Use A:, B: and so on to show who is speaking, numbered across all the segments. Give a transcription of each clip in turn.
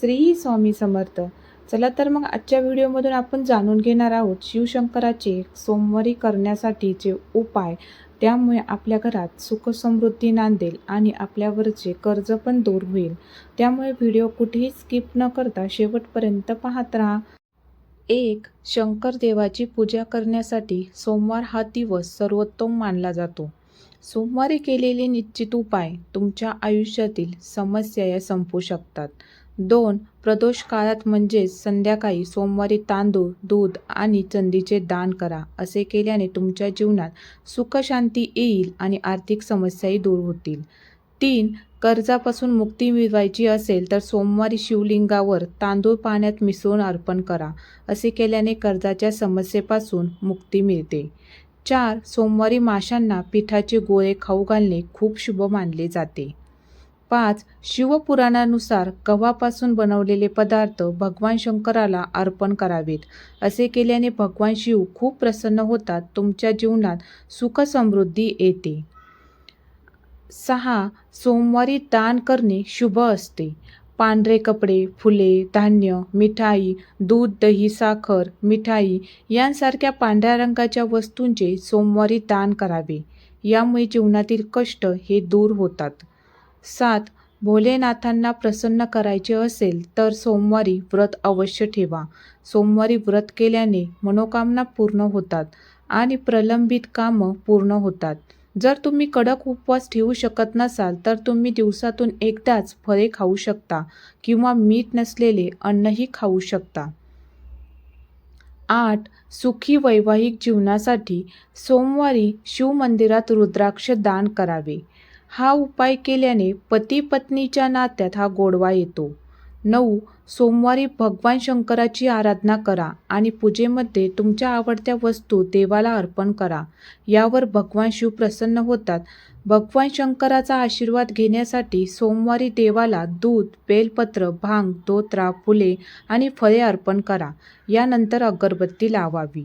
A: श्री स्वामी समर्थ. चला तर मग आजच्या व्हिडिओमधून आपण जाणून घेणार आहोत शिवशंकराचे सोमवारी करण्यासाठीचे उपाय. त्यामुळे आपल्या घरात सुखसमृद्धी नांदेल आणि आपल्यावरचे कर्ज पण दूर होईल. त्यामुळे व्हिडिओ कुठेही स्किप न करता शेवटपर्यंत पाहत राहा. एक शंकर देवाची पूजा करण्यासाठी सोमवार हा दिवस सर्वोत्तम मानला जातो. सोमवारी केलेले निश्चित उपाय तुमच्या आयुष्यातील समस्या या संपू शकतात. दोन प्रदोष काळात म्हणजेच संध्याकाळी सोमवारी तांदूळ दूध आणि चंदीचे दान करा. असे केल्याने तुमच्या जीवनात सुखशांती येईल आणि आर्थिक समस्याही दूर होतील. तीन कर्जापासून मुक्ती मिळवायची असेल तर सोमवारी शिवलिंगावर तांदूळ पाण्यात मिसळून अर्पण करा. असे केल्याने कर्जाच्या समस्येपासून मुक्ती मिळते. चार सोमवारी माशांना पिठाचे गोळे खाऊ घालणे खूप शुभ मानले जाते. पाच शिवपुराणानुसार गव्हापासून बनवलेले पदार्थ भगवान शंकराला अर्पण करावेत. असे केल्याने भगवान शिव खूप प्रसन्न होतात तुमच्या जीवनात सुखसमृद्धी येते. सहा सोमवारी दान करणे शुभ असते. पांढरे कपडे फुले धान्य मिठाई दूध दही साखर मिठाई यांसारख्या पांढऱ्या रंगाच्या वस्तूंचे सोमवारी दान करावे. यामुळे जीवनातील कष्ट हे दूर होतात. सात भोलेनाथांना प्रसन्न करायचे असेल तर सोमवारी व्रत अवश्य ठेवा. सोमवारी व्रत केल्याने मनोकामना पूर्ण होतात आणि प्रलंबित कामं पूर्ण होतात. जर तुम्ही कडक उपवास ठेवू शकत नसाल तर तुम्ही दिवसातून एकदाच फळे खाऊ शकता किंवा मीठ नसलेले अन्नही खाऊ शकता. आठ सुखी वैवाहिक जीवनासाठी सोमवारी शिवमंदिरात रुद्राक्ष दान करावे. हा उपाय केल्याने पती पत्नीच्या नात्यात हा गोडवा येतो. नऊ सोमवारी भगवान शंकराची आराधना करा आणि पूजेमध्ये तुमच्या आवडत्या वस्तू देवाला अर्पण करा. यावर भगवान शिव प्रसन्न होतात. भगवान शंकराचा आशीर्वाद घेण्यासाठी सोमवारी देवाला दूध बेलपत्र भांग धोत्रा फुले आणि फळे अर्पण करा. यानंतर अगरबत्ती लावावी.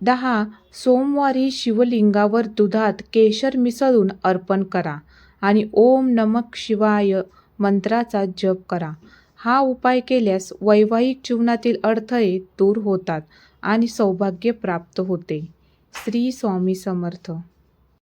A: दहा सोमवारी शिवलिंगावर दुधात केशर मिसळून अर्पण करा आणि ओम नमक शिवाय मंत्राचा जप करा. हा उपाय केल्यास वैवाहिक जीवनातील अडथळे दूर होतात आणि सौभाग्य प्राप्त होते. श्री स्वामी समर्थ.